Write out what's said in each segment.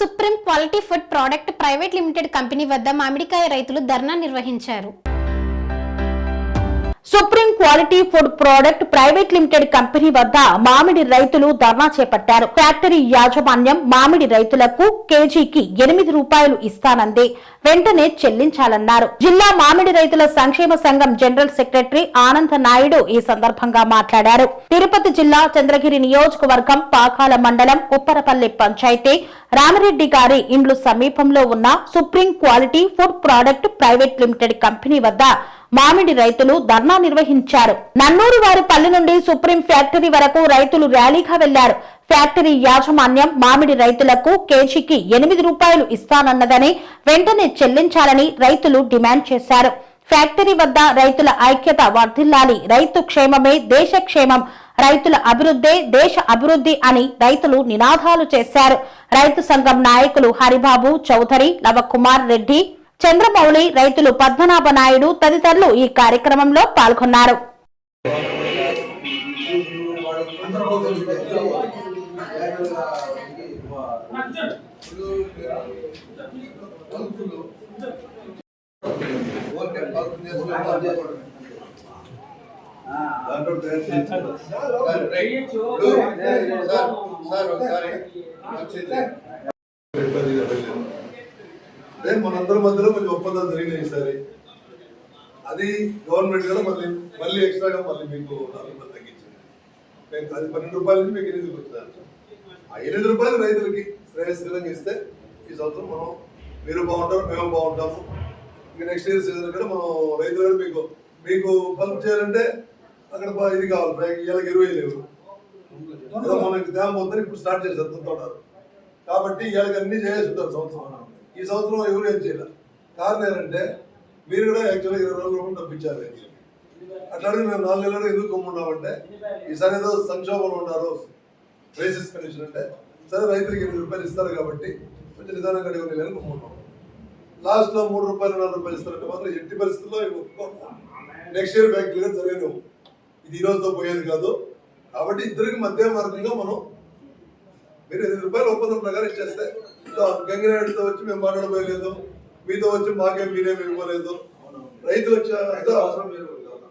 Supreme quality food product private limited company వద్ద మామిడికాయ రైతులు ధర్నా నిర్వహించారు. Supreme quality food product private limited company వద్ద మామిడి రైతులు ధర్నా చేపట్టారు. ఫ్యాక్టరీ యాజమాన్యం మామిడి రైతులకు కేజీకి ఎనిమిది రూపాయలు ఇస్తానంది. వెంటనే చెల్లించాలన్నారు. జిల్లా మామిడి రైతుల సంక్షేమ సంఘం జనరల్ సెక్రటరీ ఆనంద నాయుడు ఈ సందర్భంగా మాట్లాడారు. తిరుపతి జిల్లా చంద్రగిరి నియోజకవర్గం పాకాల మండలం ఉప్పరపల్లి పంచాయతీ రామిరెడ్డి గారి ఇండ్లు సమీపంలో ఉన్న supreme quality food product private limited company వద్ద మామిడి రైతులు ధర్నా నిర్వహించారు. నన్నూరు వారి పల్లె నుండి సుప్రీం ఫ్యాక్టరీ వరకు రైతులు ర్యాలీగా వెళ్ళారు. ఫ్యాక్టరీ యాజమాన్యం మామిడి రైతులకు కేజీకి ఎనిమిది రూపాయలు ఇస్తానన్నదని వెంటనే చెల్లించాలని రైతులు డిమాండ్ చేశారు. ఫ్యాక్టరీ వద్ద రైతుల ఐక్యత వర్ధిల్లాలి రైతు క్షేమమే దేశ క్షేమం రైతుల అభివృద్ధే దేశ అభివృద్ధి అని రైతులు నినాదాలు చేశారు. రైతు సంఘం నాయకులు హరిబాబు చౌదరి లవకుమార్ రెడ్డి చంద్రమౌళి రైతులు పద్మనాభ నాయుడు తదితరులు ఈ కార్యక్రమంలో పాల్గొన్నారు సార్ ఒకసారి వచ్చింది అదే మనందరి మధ్యలో కొంచెం ఒప్పందాలు జరిగినాయి ఈసారి. అది గవర్నమెంట్ కూడా మళ్ళీ మళ్ళీ ఎక్స్ట్రాగా మళ్ళీ మీకు నాలుగు రూపాయలు తగ్గించింది. మేము అది పన్నెండు రూపాయల నుంచి మీకు ఎనిమిది వచ్చినారు ఆ ఎనిమిది రూపాయలు రైతులకి శ్రేయస్కరంగా ఇస్తే ఈ సంవత్సరం మనం మీరు బాగుంటారు మేము బాగుంటాము. ఇంకా నెక్స్ట్ ఇయర్ సీజన్ కూడా మనం రైతులు కూడా మీకు మీకు పల్ప్ చేయాలంటే అక్కడ బా- ఇది కావాలి ఇవాళకి ఇరవై లేవు. మనకి తేమ పోతుందని ఇప్పుడు స్టార్ట్ చేశారు తుంటున్నారు కాబట్టి ఇవాళకి అన్ని చేసి ఉంటారు సంవత్సరం ఈ సంవత్సరం ఎవరు ఏం చేయలేదు కారణం ఏంటంటే మీరు కూడా యాక్చువల్గా ఇరవై రోజుల రూపాయలు డబ్బిచ్చారు అట్లా మేము నాలుగు నెలలు ఎందుకు కొమ్మున్నామంటే ఈసారి ఏదో సంక్షోభంలో ఉన్నారు. రైసెస్ కండిషన్ అంటే సరే రైతులకి ఎనిమిది రూపాయలు ఇస్తారు కాబట్టి కొంచెం నిదానంగా అడిగి కొన్ని నెలలు కొమ్మున్నాం లాస్ట్లో మూడు రూపాయలు నాలుగు రూపాయలు ఇస్తారంటే మాత్రం ఎట్టి పరిస్థితుల్లో నెక్స్ట్ ఇయర్ ఫ్యాక్టరీగా జరగదు ఇది ఈ రోజుతో పోయేది కాదు. కాబట్టి ఇద్దరికి మధ్య మార్గంగా మనం మీరు ఎనిమిది రూపాయలు ఒప్పందం ప్రకారం ఇచ్చేస్తే గంగినాయుడుతో వచ్చి మేము మాట్లాడబోయలేదు. మీతో వచ్చి మాకే మీరేమి ఇవ్వలేదు రైతులు వచ్చే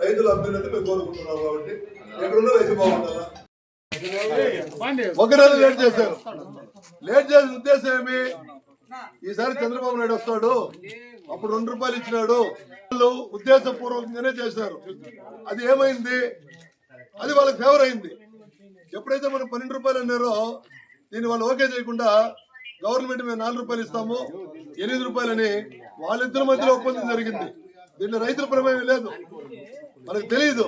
రైతుల అభ్యున్నతి మేము కోరుకుంటున్నాం కాబట్టి ఎక్కడున్న రైతు బాగుంటారా ఒక రోజు లేట్ చేశారు. లేట్ చేసిన ఉద్దేశం ఏమి? ఈసారి చంద్రబాబు నాయుడు వస్తాడు. అప్పుడు రెండు రూపాయలు ఇచ్చినాడు. ఉద్దేశపూర్వకంగానే చేశారు. అది ఏమైంది? అది వాళ్ళకి ఫేవర్ అయింది. ఎప్పుడైతే మనం పన్నెండు రూపాయలు అన్నారో దీన్ని వాళ్ళు ఓకే చేయకుండా గవర్నమెంట్ మేము నాలుగు రూపాయలు ఇస్తాము ఎనిమిది రూపాయలని వాళ్ళిద్దరి మధ్యలో ఒప్పందం జరిగింది. దీంట్లో రైతుల ప్రమేయం లేదు. మనకు తెలియదు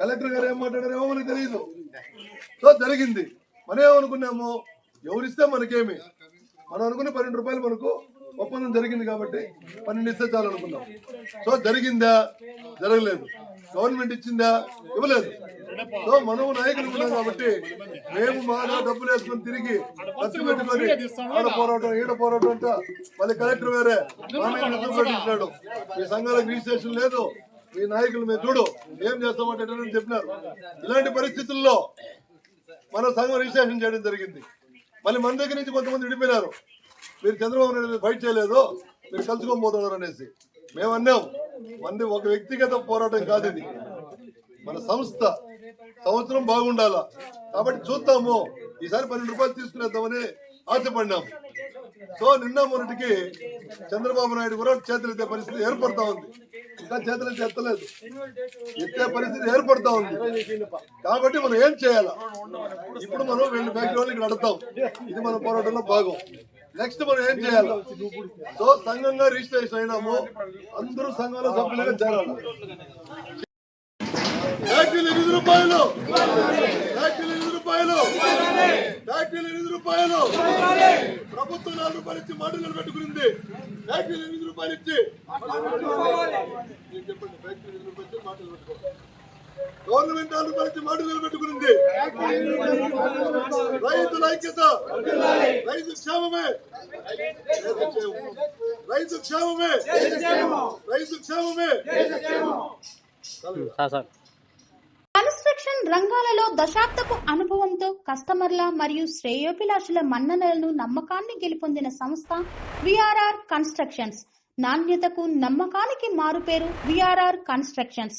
కలెక్టర్ గారు ఏం మాట్లాడారేమో మనకు తెలియదు సో జరిగింది. మనం ఏమనుకున్నాము ఎవరిస్తే మనకేమి. మనం అనుకున్న పన్నెండు రూపాయలు మనకు ఒప్పందం జరిగింది కాబట్టి పన్నెండు ఇస్తే చాలు అనుకున్నాం. సో జరిగిందా? జరగలేదు. గవర్నమెంట్ ఇచ్చిందా? ఇవ్వలేదు. సో మనం నాయకులు ఉన్నాం కాబట్టి మేము మాలో డబ్బులు వేసుకొని తిరిగి ఖర్చు పెట్టుకొని ఆడ పోరాటం ఈడ పోరాటం అంట మళ్ళీ కలెక్టర్ వేరే మా ఈ సంఘాలకు రిజిస్ట్రేషన్ లేదు. మీ నాయకులు మేము చూడు ఏం చేస్తామంటే అని చెప్పినారు. ఇలాంటి పరిస్థితుల్లో మన సంఘం రిజిస్ట్రేషన్ చేయడం జరిగింది. మళ్ళీ మన దగ్గర నుంచి కొంతమంది విడిపోయినారు. మీరు చంద్రబాబు నాయుడు ఫైట్ చేయలేదు. మీరు కలుసుకోబోతున్నారు అనేసి. మేము అన్నాం. మంది ఒక వ్యక్తిగత పోరాటం కాదు ఇది. మన సంస్థ సంవత్సరం బాగుండాలా? కాబట్టి చూద్దాము. ఈసారి పన్నెండు రూపాయలు తీసుకునేద్దామని ఆశపడినాము సో నిన్న మొన్నటికి చంద్రబాబు నాయుడు కూడా చేతులు ఎత్తే పరిస్థితి ఏర్పడతా ఉంది. ఇంకా చేతులు ఎత్తలేదు. ఎత్తే పరిస్థితి ఏర్పడతా ఉంది. కాబట్టి మనం ఏం చేయాలా? ఇప్పుడు మనం రెండు ఫ్యాక్టరీ వాళ్ళకి నడతాం ఇది మన పోరాటంలో భాగం. నెక్స్ట్ మనం ఏం చేయాలి? సో సంఘంగా రిజిస్ట్రేషన్ అయినాము. అందరూ సంఘంలో సభ్యులుగా చేరాలి. ఫ్యాక్టరీలు ఎనిమిది రూపాయలు. ఫ్యాక్టరీలు ఎనిమిది రూపాయలు. ఫ్యాక్టరీలు ఎనిమిది రూపాయలు. ప్రభుత్వం నాలుగు రూపాయలు ఇచ్చి మాట నిలబెట్టుకుంది ఫ్యాక్టరీలు ఎనిమిది రూపాయలు ఇచ్చి. చెప్పండి ఫ్యాక్టరీ ఎనిమిది రూపాయలు ఇచ్చి మాట నిలబెట్టుకో గవర్నమెంట్ ఇచ్చి మాట నిలబెట్టుకునింది. రైతుల ఐక్యత. రైతు క్షేమమే. రైతు క్షేమమే. రైతు క్షేమమే. కన్స్ట్రక్షన్ కన్స్ట్రక్షన్ రంగాలలో దశాబ్దపు అనుభవంతో కస్టమర్ల మరియు శ్రేయోభిలాషుల మన్ననలను నమ్మకాన్ని గెలుపొందిన సంస్థ విఆర్ఆర్ కన్స్ట్రక్షన్స్. నాణ్యతకు నమ్మకానికి మారుపేరు V R R constructions.